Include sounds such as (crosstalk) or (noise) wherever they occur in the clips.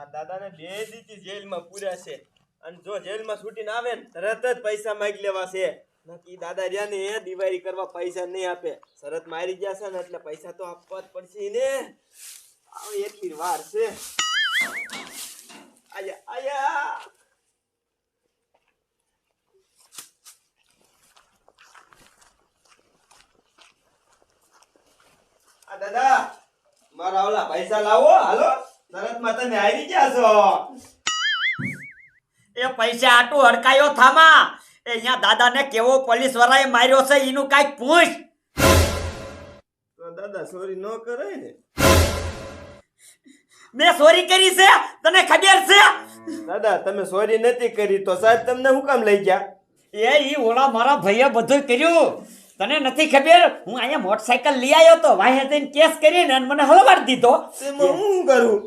મારા દાદાને બે દીથી જેલમાં પૂર્યા છે. અને જો જેલમાં છૂટીને આવે ને, તરત જ પૈસા માગી લેવા છે. નક્કી દાદા રહ્યા ને એ દિવાળી કરવા પૈસા નહીં આપે. શરત મારી ગયા છે ને, એટલે પૈસા તો આપવા જ પડશે ને. આવે એટલી વાર છે. આયા આયા. આ દાદા, મારા ઓલા પૈસા લાવો, હાલો. તરતમાં તમે આવી ગયા છો. એ પૈસા આટું હડકાયો થામા. એ અહીંયા દાદાને કેવો પોલીસ વાળાએ માર્યો છે એનું કાંઈક પૂછ. તો દાદા સોરી ન કરે ને. મેં ચોરી કરી છે તને ખબર છે? દાદા તમે સોરી નથી કરી તો સાહેબ તમને હું કામ લઈ ગયા? એ ઈ ઓલા મારા ભાઈએ બધું કર્યું. તને નથી ખબર? હું અહીંયા મોટરસાયકલ લઈ આવ્યો તો વાહે જઈને કેસ કરીને અને મને હલવાડ દીધો. હું કરું?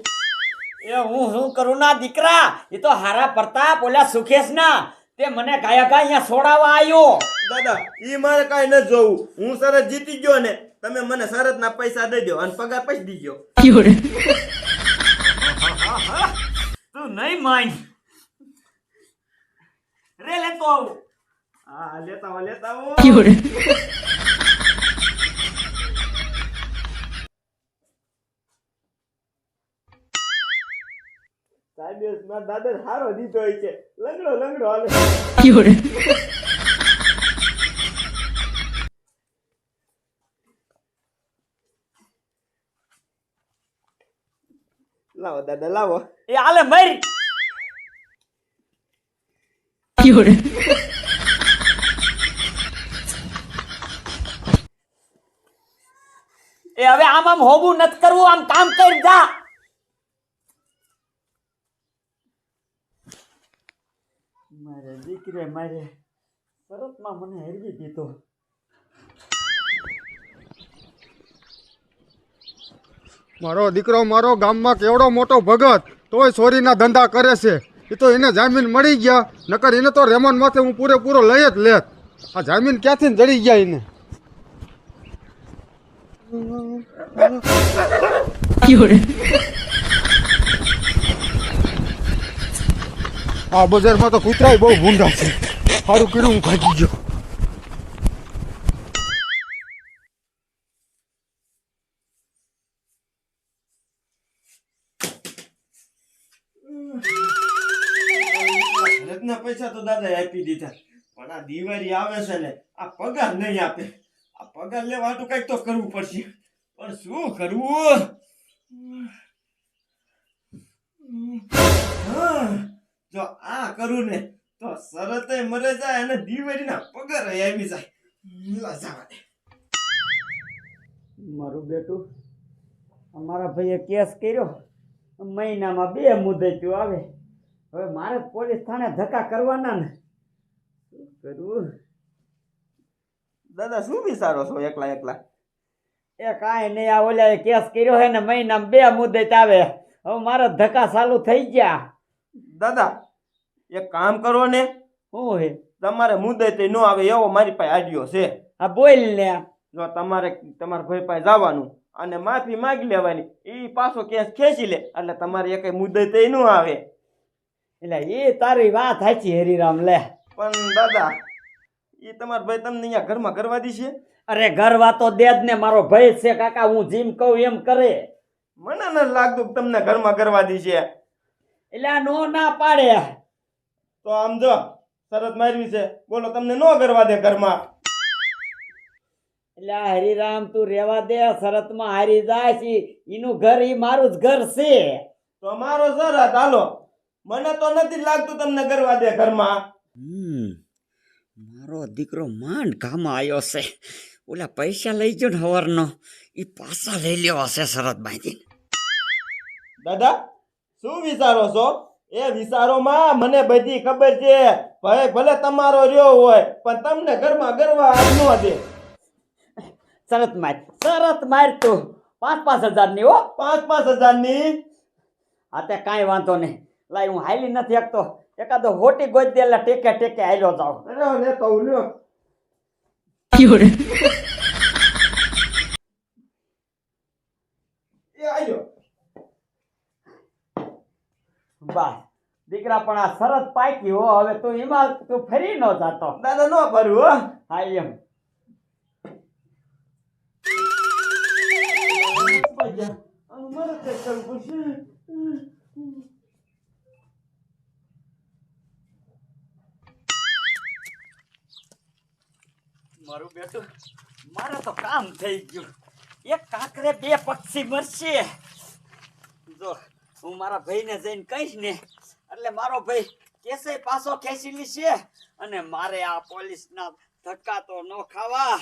એ હું શું કરું ના દીકરા? એ તો હારા પ્રતાપ ઓલા સુખેશ ના તે મને ગાયા ગા અહીંયા છોડાવવા આવ્યો. દાદા એ મારે કાંઈ ન જોવું. હું શરત જીતી ગયો ને તમે મને શરતના પૈસા દઈ દો અને પગાર પછી દીજો તું નહીં માન. રે લેતો આવું. હા લેતા આવો લેતા આવો સાહેબ મારા દાદા હારો દીધો હોય છે લંગડો લંગડો હાલે લાવો દાદા લાવો એ આલે મર એ હવે આમ આમ હોવું નથી કરવું આમ કામ કરી જા. મારે દીકરે મારે શરતમાં મને હેરવી દીધો. મારો દીકરો મારો ગામમાં કેવડો મોટો ભગત તોય ચોરીના ધંધા કરે છે. એ તો એને જામીન મળી ગયા નકર એને તો રેમન માથે હું પૂરેપૂરો લઈ જ લેત. આ જામીન ક્યાંથી જડી ગયા એને? (laughs) આ બજારમાં તો કૂતરાય બહુ ભૂંડા છે. સારું કર્યું હું ભાગી ગયો. પૈસા તો દાદા આપી દીધા, પણ આ દિવાળી આવે છે ને, આ પગાર નહીં આપે. આ પગાર લેવા તો કંઈક તો કરવું પડશે. પણ શું કરવું? જો આ કરું ને, તો સરત મરે જાય અને દિવાળીના પગાર આવી જાય. જવા દે. મારું બેટું, અમારા ભાઈએ કેસ કર્યો. મહિનામાં બે મુદતીઓ આવે. હવે મારે પોલીસ થાણે ધક્કા કરવાના ને. શું કરવું દાદા શું વિચારો છો એકલા એકલા? એ કાંઈ નહીં આ ઓલા કેસ કર્યો હે ને મહિનામાં બે મુદ્દે આવે. હવે મારા ધક્કા ચાલુ થઈ ગયા. દાદા એક કામ કરો ને શું હે તમારે મુદતે ન આવે એવો મારી પાસે આડિયો છે. આ બોલ ને. જો તમારે તમારા ભાઈ પાસે જવાનું અને માફી માગી લેવાની એ પાછો કેસ ખેંચી લે એટલે તમારે એક મુદ્દે તે ન આવે. એટલે એ તારી વાત સાચી હરિરામ લે. પણ દાદા એ તમારા ભાઈ તમને અહીંયા ઘરમાં કરવા દીશે અરે ઘરવા તો દે જ ને મારો ભાઈ છે કાકા હું જીમ કહું એમ કરે. મને નથી લાગતું તમને ઘરમાં કરવા દીશે એટલે આ નો ના પાડે. તો આમ જો શરત મારવી છે. બોલો તમને નો કરવા દે ઘરમાં? એટલે આ હરિરામ તું રેવા દે શરતમાં હારી જાય છે. એનું ઘર એ મારું જ ઘર છે. તો મારો શરત હાલો. મને તો નથી લાગતું તમને કરવા દે ઘરમાં. મારો દીકરો માંડ કામમાં આવ્યો છે. ઓલા પૈસા લઈ ગયો ને હવારનો. એ પાછા લઈ લેવા છે શરત બાંધીને. દાદા શું વિચારો છો? એ વિચારોમાં મને બધી ખબર છે. ભાઈ ભલે તમારો રહ્યો હોય પણ તમને ઘરમાં ગરવા ન દે. શરત માર શરત માર તું. પાંચ પાંચ હજારની હો. પાંચ પાંચ હજારની આ તે કાંઈ વાંધો નહીં. લાઈ હું હાલી નથી શકતો. એકાદો હોટી ગોજ દે એટલે ટેકે ટેકે હાલ્યો જાવ. અરે લેતો હું લ્યો. એ આયો બસ. દીકરા પણ આ શરત પાકી હો હવે તું એમાં તું ફરી ન જાતો. દાદા ન ભરું હો. હા એમ. મજા. મારે કરવું પડશે. મારું બેટું, મારે તો કામ થઈ ગયું. એક કાંકરે બે પક્ષી મરશે. જો, હું મારા ભાઈને જઈને કહીશ ને, એટલે મારો ભાઈ કેસે પાછો ખેંચી લેશે અને મારે આ પોલીસના ધક્કા તો ન ખાવા.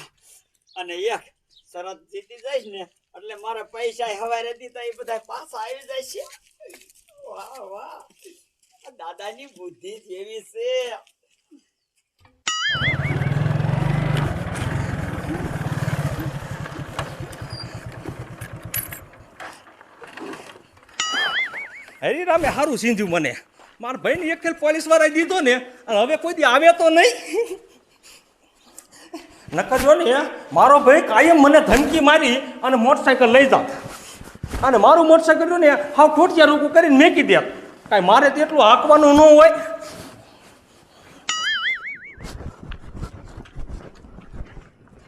અને એક શરત જીતી જઈશ ને, એટલે મારા પૈસા હવારે દીધા એ બધા પાછા આવી જાય છે. વાહ વાહ. દાદાની બુદ્ધિ જેવી છે. હરિરામે સારું સીંધ્યું મને. મારા ભાઈને એક ખેલ પોલીસ વાળાએ દીધો ને, અને હવે કોઈ દી આવે તો નહીં. નકર જો ને મારો ભાઈ કાયમ મને ધમકી મારી અને મોટરસાયકલ લઈ જાત. અને મારું મોટરસાયકલ રહ્યું ને, હાવ ખોટિયા રૂકું કરીને મેકી દે કાંઈ મારે તેટલું હાંકવાનું ન હોય.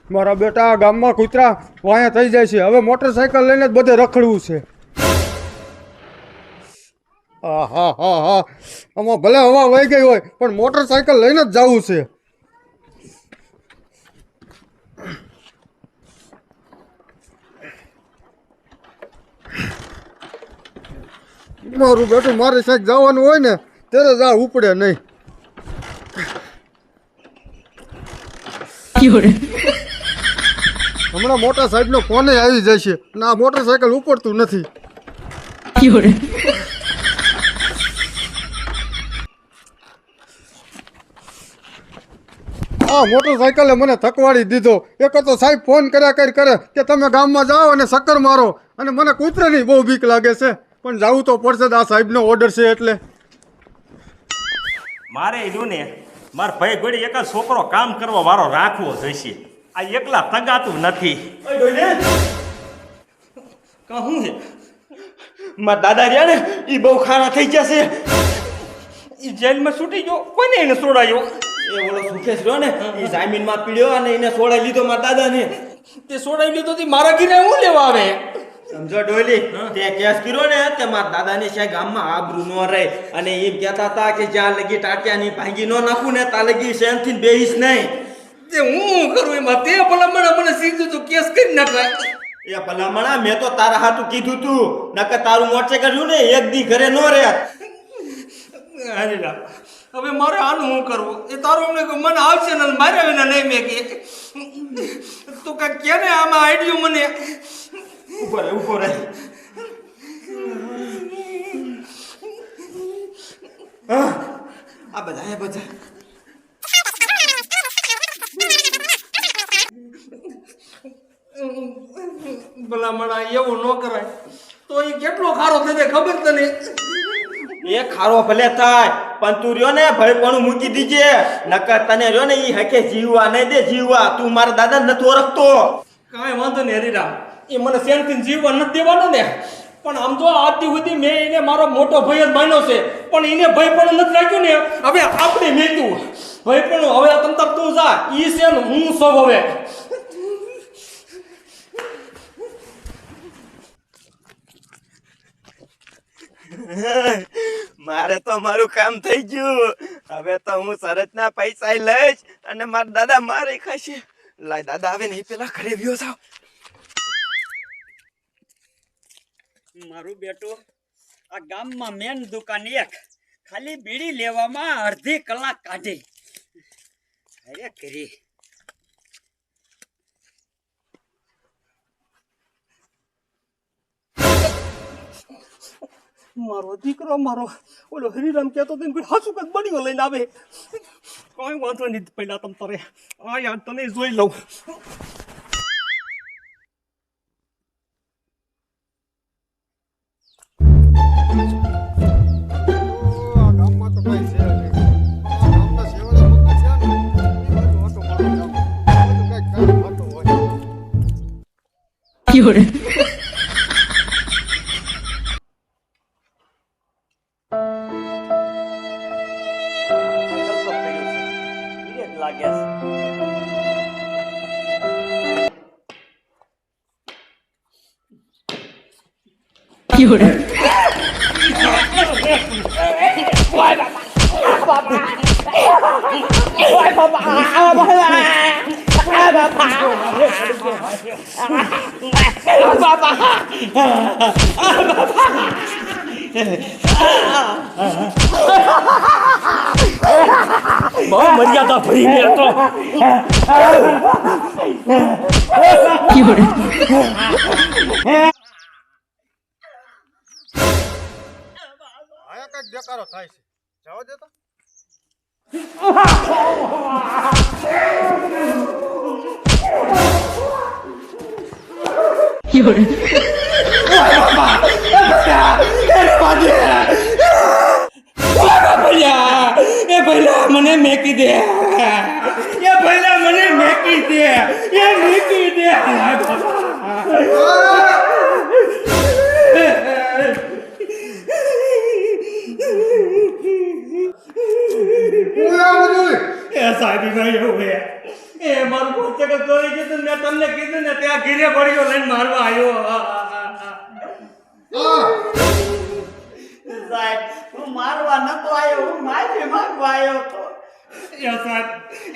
મારા બેટા ગામમાં કૂતરા વાયા થઈ જાય છે. હવે મોટરસાયકલ લઈને જ બધે રખડવું છે. હા હા હા. હા આમાં ભલે હવા વહી ગઈ હોય પણ મોટરસાયકલ લઈને જ જવું છે. મારું બેટું મારે સાહેબ જવાનું હોય ને ત્યારે જ આ ઉપડે નહીં. હમણાં મોટા સાહેબનો ફોન આવી જશે અને આ મોટરસાયકલ ઉપડતું નથી. આ મોટરસાયકલે મને થકવાડી દીધો. એક તો સાહેબ ફોન કર્યા કરી કરે કે તમે ગામમાં જાઓ અને ચક્કર મારો. અને મને કૂતરાની બહુ બીક લાગે છે. પણ જવું તો પડશે આ સાહેબનો ઓર્ડર છે એટલે. મારે રહ્યું ને મારા ભાઈ ગોળી એક જ છોકરો કામ કરવા વાળો રાખવો જોઈશે. આ એકલા તગાતું નથી. ઓય ડોયલે, કા શું છે? મારા દાદા રહ્યા ને એ બહુ ખારા થઈ ગયા છે. એ જેલમાં છૂટી ગયો કોને એને છોડાયો એ ઓલો સુખેશ રહ્યો ને ઈ જામીનમાં પીડ્યો અને એને સોડાઈ લીધો મારા દાદાને. તે સોડાઈ લીધો તી મારા ઘીરે હું લેવા આવે? સમજો ડોલી તે કેસ કર્યો ને તે મારા દાદાને છે ગામમાં આબરૂ નો રહે. અને એમ કહેતા હતા કે જ્યાં લગી ટાટિયાની ભાંગી નો નાખું ને ત્યાં લગી શેનથી બેહીશ નહીં. તે હું કરું એમાં? તે ભલામણ મને સીધું તું કેસ કરી નાખાય એ ભલામણા મેં તો તારા હાથું કીધું તું. નકર તારું મોટે કર્યું ને એક દી ઘરે નો રહે અરે રામ. હવે મારે આનું શું કરવું? એ તારું અમને મને આવશે ને મારે વિના નહીં મેં કે તું કાંઈ કે ને આમાં આઈડિયો મને? ઊભો રહે ઊભો રહે આ બધા એ બધા. ભલામણા એવું ન કરાય. તો એ કેટલો ખારો થઈ જાય ખબર તને? એ ખારો ભલે થાય, પણ તું રહ્યો ને ભયપણું મૂકી દીજે. નકર તને રહ્યો ને એ હકે જીવવા, નહીં દે જીવવા, તું મારા દાદા નથી ઓળખતો. કાંઈ વાંધો નહીં, હરીરામ. એ મને શેનથી જીવવા નથી દેવાનો ને. પણ આમ તો આજથી સુધી મેં એને મારો મોટો ભય જ માન્યો છે. પણ એને ભય પણ નથી રાખ્યું ને. હવે આપણે મેતું ભય પણ હવે તમ તું જા. ઈ છે હું સૌ હવે. (laughs) મારે તો મારું કામ થઈ ગયું. હવે તો હું શરતના પૈસા લઈશ અને મારા દાદા મારે ખાશે. લાય દાદા આવે નહીં પેલા ઘરે વ્યો થાવ મારું બેટું, આ ગામમાં મેન દુકાન એક. ખાલી બીડી લેવામાં અડધી કલાક કાઢી. અરે કરી. મારો દીકરો મારો ઓલો હરિરામ કહેતો હતો કોઈ હાસુ કદ બન્યો લઈને આવે. કોઈ વાંધો નહીં પહેલા તમ તારે. આ યાર તને જોઈ લઉં. આ I guess. You're. મર્યાદા ભરી ગયા તો આયા કંઈક બેકારો થાય છે જવા દે તો ભૈયા એ ભૈલા મને મેકી દે. એ ભૈલા મને મેકી દે. એ મેકી દે. તમને કીધું ને ત્યાં ઘીરે પડ્યો લઈને મારવા આવ્યો. સાહેબ, હું મારવા નતો આવ્યો, હું માફી માંગવા આવ્યો તો એ સાહેબ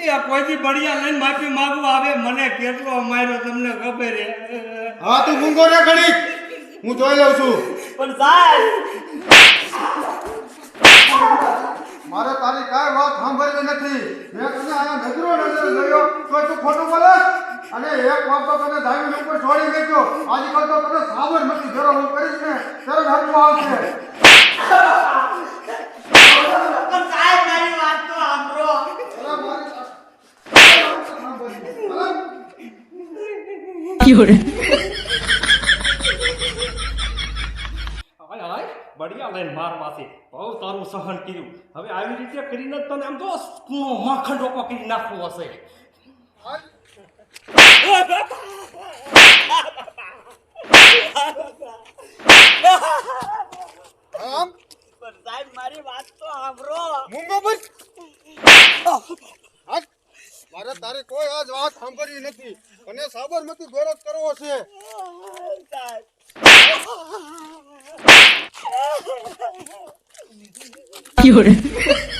એ કોઈથી બળિયા લઈને માફી માંગવા આવે? મને કેટલો માર્યો તમને ખબર હે? હા તું ઘડી. હું જોઈ લઉં છું. પણ સાહેબ! મારે તારી કાંઈ વાત સાંભળવી નથી. મેં તને આ નજરો નજર જોયો. તો તું ખોટું બોલે? અને એક વાત તો તને ધાવીને ઉપર છોડી મેક્યો. આજકાલ તો તને નથી જરો હું કરીશ ને તરત હરવું આવશે પણ સાહેબ મારી વાત તો સાંભળો અલા, મારી વાત સાંભળવી. અલા, હાય હાય બળિયા લઈને માર માસી બહુ તારું સહન કર્યું. હવે આવી રીતે કરીને તને આમ તો માખણ રોપો કરી નાખવો હશે. આમ? પણ સાહેબ મારી વાત તો સાંભળો. મુંગો ભાઈ આજ તારી કોઈ આજ વાત સાંભળી નથી. અને સાબરમતી જ કરવો છે. (laughs) સાહેબ